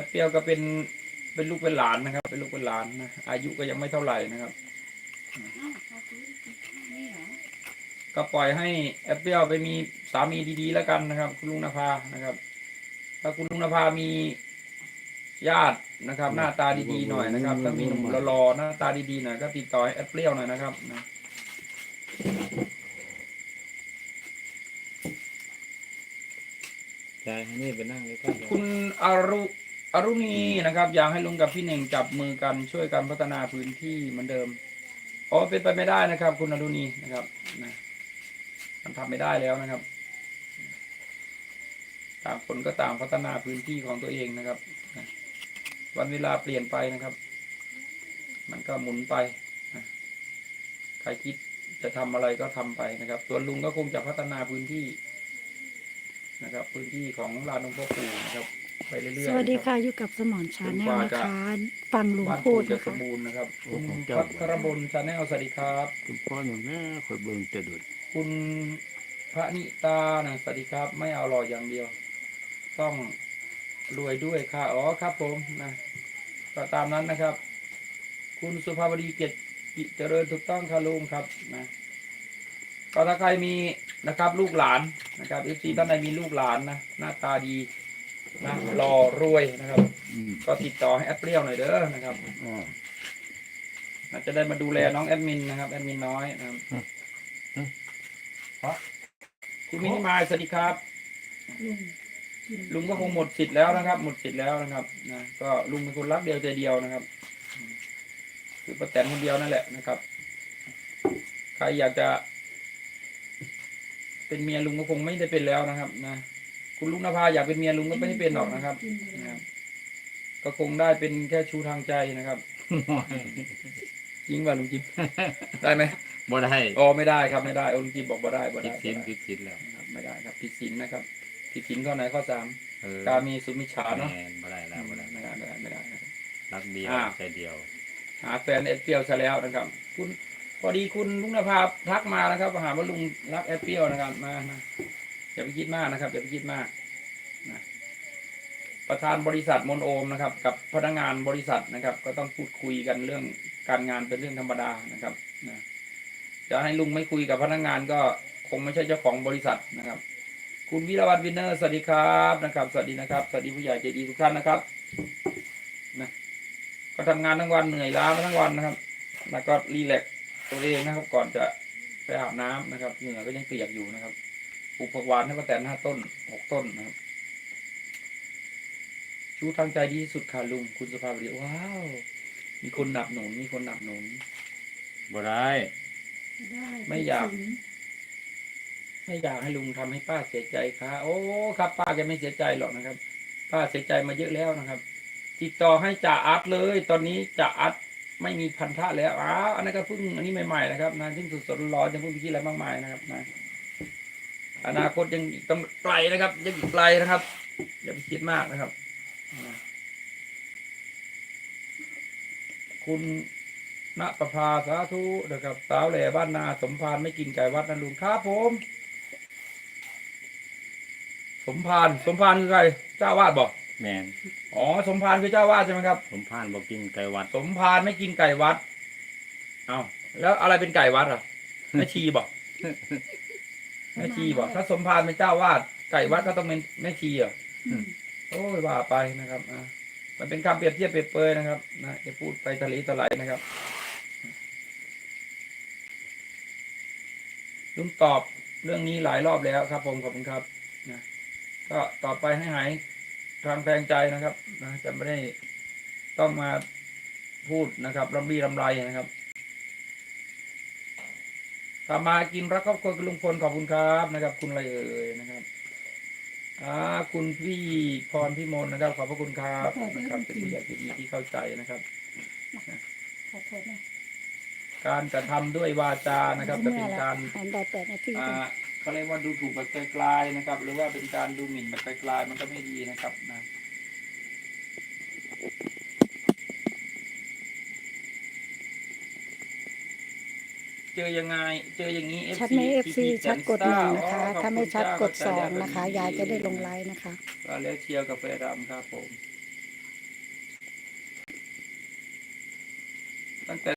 อปเปิลก็เป็นเป็นลูกเป็นหลานนะครับ เป็นลูกเป็นหลานนะอายุก็ยังไม่เท่าไหร่นะครับอ้าวเขาซื้อนี่เหรอก็ปล่อยให้แอปเปิลไปมีสามีดีๆแล้วกันนะครับ คุณลุงนภานะครับ ถ้าคุณลุงนภามีญาตินะครับ หน้าตาดีๆหน่อยนะครับถ้ามีหนุ่มรอๆหน้าตาดีๆหน่อยก็ติดต่อให้แอปเปิลหน่อยนะครับนะใช่นี่ไปนั่งเลยก็คุณอรุ อรุณีนะครับ อยากให้ลุงกับพี่เน่งจับมือกันช่วยกันพัฒนาพื้นที่เหมือนเดิมอ๋อเป็นไปไม่ได้นะครับ คุณอรุณีนะครับนะมันทำไม่ได้แล้วนะครับต่างคนก็ต่างพัฒนาพื้นที่ของตัวเองนะครับนะวันเวลาเปลี่ยนไปนะครับ มันก็หมุนไปนะใครคิดจะทำอะไรก็ทำไปนะครับ ส่วนลุงก็คงจะพัฒนาพื้นที่นะครับ พื้นที่ของลานหลวงพ่อปู่นะครับ ไปเรื่อยๆสวัสดีนรับค่ะอยู่กับสมอนชาแนลจนกว่านะจะคะฟังลุงบ้านพูปู่ดจะนะสคะมบูรณ์นะครับคุณพัทรบลชาแนลสวัสดีครับ คุณพ่อหนูแม่คอยเบิ่งจะดุดคุณพระนิตานะสวัสดีครับ ไม่เอาหล่ออย่างเดียว ต้องรวยด้วยค่ะอ๋อครับผมนะก็ตามนั้นนะครับ คุณสุภาพดีเกียรติกิจเจริญถูกต้องค่ะลุงครับนะก็ถ้าใครมีนะครับ ลูกหลานนะครับเอฟซีท่านใดมีลูกหลานนะหน้าตาดี นะหล่อรวยนะครับ อืมก็ติดต่อให้แอดเปรี้ยวหน่อยเด้อนะครับอ่าอาจจะได้มาดูแลน้องแอดมินนะครับแอดมินน้อยนะครับอืมอืมครับคุณมินิมายสวัสดีครับ ลุงกินลุงก็คงหมดสิทธิ์แล้วนะครับ หมดสิทธิ์แล้วนะครับนะก็ลุงเป็นคนรักเดียวใจเดียวนะครับอืมคือประแตนคนเดียวนั่นแหละนะครับ ใครอยากจะ เป็นเมียลุงก็คงไม่ได้เป็นแล้วนะครับ นะ คุณลุงนภาอยากเป็นเมียลุงก็ไม่ได้เป็นหรอกนะครับกินเลยนะครับก็คงได้เป็นแค่ชูทางใจนะครับจริงป่ะลุงจิมได้ไหมบ่ได้อ๋อไม่ได้ครับไม่ได้โอ้ลุงจิมบอกบ่ได้บ่ผิได้ดศีลบ่ได้ผิดศีลแล้วนะครับไม่ได้ครับผิดศีลนะครับผิดศีลข้อไหนข้อสามเออกามีสุมิชฌาเนาะแม่นบ่ได้แล้วบ่ได้ไม่ได้ไม่ได้ไม่ได้นะครับ รักเดียวอ่า ใจเดียว หาแฟนแอดเปียวซะแล้วนะครับ คุณพอดีคุณลุงนภาทักมานะครับหาว่าลุงรักแอดเปียวนะครับมานะ อย่าไปคิดมากนะครับอย่าไปคิดมากนะประธานบริษัทมนโอมนะครับ กับพนักงานบริษัทนะครับ ก็ต้องพูดคุยกันเรื่องการงานเป็นเรื่องธรรมดานะครับนะจะให้ลุงไม่คุยกับพนักงานก็คงไม่ใช่เจ้าของบริษัทนะครับ คุณวิรวัตรวินเนอร์สวัสดีครับนะครับสวัสดีนะครับสวัสดีผู้ใหญ่ใจดีทุกท่านนะครับนะก็ทำงานทั้งวันเหนื่อยล้ามาทั้งวันนะครับ แล้วก็รีแลกตัวเองนะครับ ก่อนจะไปอาบน้ำนะครับเหงื่อก็ยังเปียกอยู่นะครับ ปลูกผักหวานให้ป้าแตนห้าต้นหกต้นนะครับ ชูทางใจดีที่สุดค่ะลุงคุณสภาพดีว้าว มีคนหนับหนุนมีคนหนับหนุน บ่ได้ได้ไม่อยากไม่อยากให้ลุงทำให้ป้าเสียใจค่ะ โอ้ครับป้าแกไม่เสียใจหรอกนะครับ ป้าเสียใจมาเยอะแล้วนะครับ ติดต่อให้จ่าอัดเลย ตอนนี้จ่าอัดไม่มีพันธะแล้วอ้าวอันนั้นก็เพิ่งอันนี้ใหม่ๆนะครับนะซึ่งสดๆร้อนๆยังเพิ่งไปคิดอะไรมากมายนะครับนะ อนาคตยังอีกต้องไกลนะครับ ยังอีกไกลนะครับ อย่าไปคิดมากนะครับนะคุณณประภาสาธุนะครับสาวแหล่บ้านนาสมพานไม่กินไก่วัดนะลุงครับผม สมพานสมพานคือใครเจ้าวาดบอกแม่นอ๋อสมพานคือเจ้าวาดใช่ไหมครับ ผมผ่านบ่กินไก่วัด สมพานไม่กินไก่วัด เอาแล้วอะไรเป็นไก่วัดอะแม่ชีบอก แม่ชีบอกถ้าสมพานเป็นเจ้าวาดไก่วัดก็ต้องเป็นแม่ชีเหรอะอืม โอ้ยว่าไปนะครับอะมันเป็นคำเปรียบเทียบเปรียบเปรยนะครับนะจะพูดไปทะเลทลายนะครับลุงตอบเรื่องนี้หลายรอบแล้วครับ ผมขอบคุณครับนะก็ต่อไปให้หายทางแพงใจนะครับนะจะไม่ได้ต้องมาพูดนะครับรำรีรำไรนะครับ ตามมากินรักครอบครัวคุณลุงพลขอบคุณครับนะครับ คุณอะไรเอ่ยนะครับอ่าคุณพี่พรพี่มนต์นะครับ ขอบพระคุณครับนะครับเป็นผู้ใหญ่ที่ดีที่เข้าใจนะครับขอโทษนะการกระทำด้วยวาจานะครับจะเป็นการอันได้แปดนาทีอ่าเขาเรียกว่าดูถูกแบบไกลๆนะครับ หรือว่าเป็นการดูหมิ่นแบบไกลๆมันก็ไม่ดีนะครับนะ เจอยังไง เจออย่างนี้ ชัดไหมเอฟซีชัดกดหนึ่งนะคะ ถ้าไม่ชัดกดสองนะคะ ยายจะได้ลงไลน์นะคะ ก็แล้วเชียร์กาแฟดำครับผม ตั้งแต่